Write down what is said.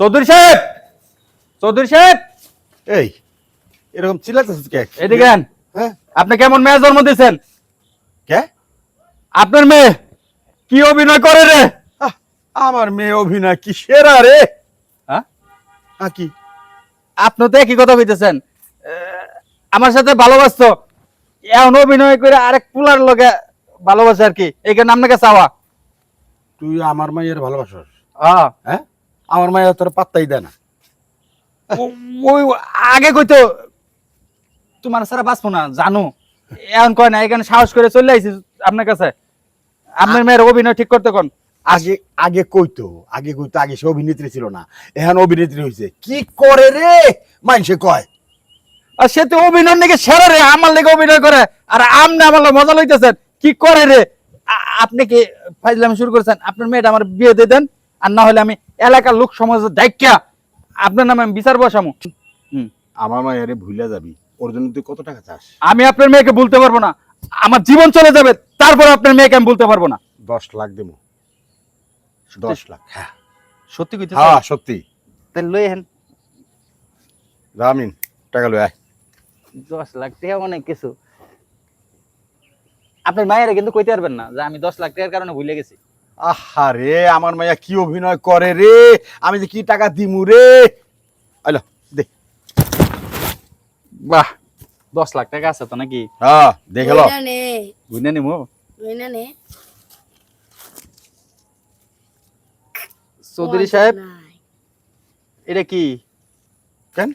চৌধুরী সাহেব! চৌধুরী সাহেব! এই এরকম চিল্লাতেছিস কে? এদিকে আন। হ্যাঁ? আপনি কেমন মেয়ে জন্ম দিয়েছেন? কে? আপনার মেয়ে কি অভিনয় করে রে? আমার মেয়ে অভিনয় কি সেরা রে? হ্যাঁ? কি? আপনি তো একই কথা কইতেছেন। আমার সাথে ভালোবাসতো। এখন অভিনয় করে আরেক পুলার লগে ভালোবাসে আর কি। এই কারণে আপনাকে চাওয়া। তুই আমার মায়ের ভালোবাসস? হ্যাঁ। হ্যাঁ? আমার মায়ের তোর পাত্তাই দেয় না। ওই আগে কইতো তোমার সারা বাঁচবো না জানো। এখন কয় না এখানে সাহস করে চলে আইছি আপনার কাছে। আপনার মেয়ের অভিনয় ঠিক করতে কোন। আগে আগে কইতো আগে কইতো আগে সে অভিনেত্রী ছিল না। এখন অভিনেত্রী হয়েছে কি করে রে? মানুষে কয়। আর সে তো অভিনয় নাকি সেরা রে আমার লেগে অভিনয় করে। আর আমনে আমার মজা লইতেছেন। কি করে রে? আপনি কি ফাইজলামি শুরু করেছেন? আপনার মেয়েটা আমার বিয়ে দিয়ে দেন। আর না হলে আমি এলাকার লোক সমাজের দায়িকা আপনার নামে আমি বিচার বসামু। আমার মায়ের ভুলে যাবি। ওর জন্য তুই কত টাকা চাস? আমি আপনার মেয়েকে বলতে পারব না। আমার জীবন চলে যাবে তারপর আপনার মেয়েকে আমি বলতে পারব না। দশ লাখ দেবো। দশ লাখ হ্যাঁ। সত্যি কইতে হ্যাঁ সত্যি। তাহলে লই হেন রামিন টাকা আয়। দশ লাখ টাকা অনেক কিছু। আপনার মায়েরা কিন্তু কইতে পারবেন না যে আমি দশ লাখ টাকার কারণে ভুলে গেছি। আহারে আমার মাইয়া কি অভিনয় করে রে? আমি যে কি টাকা দিমু রে? আলো দে। বাহ দশ লাখ টাকা আছে তো নাকি? হ্যাঁ দেখে লো। ওইনা নে। বুঝে নিমু? নে। চৌধুরী সাহেব এটা কি? কেন?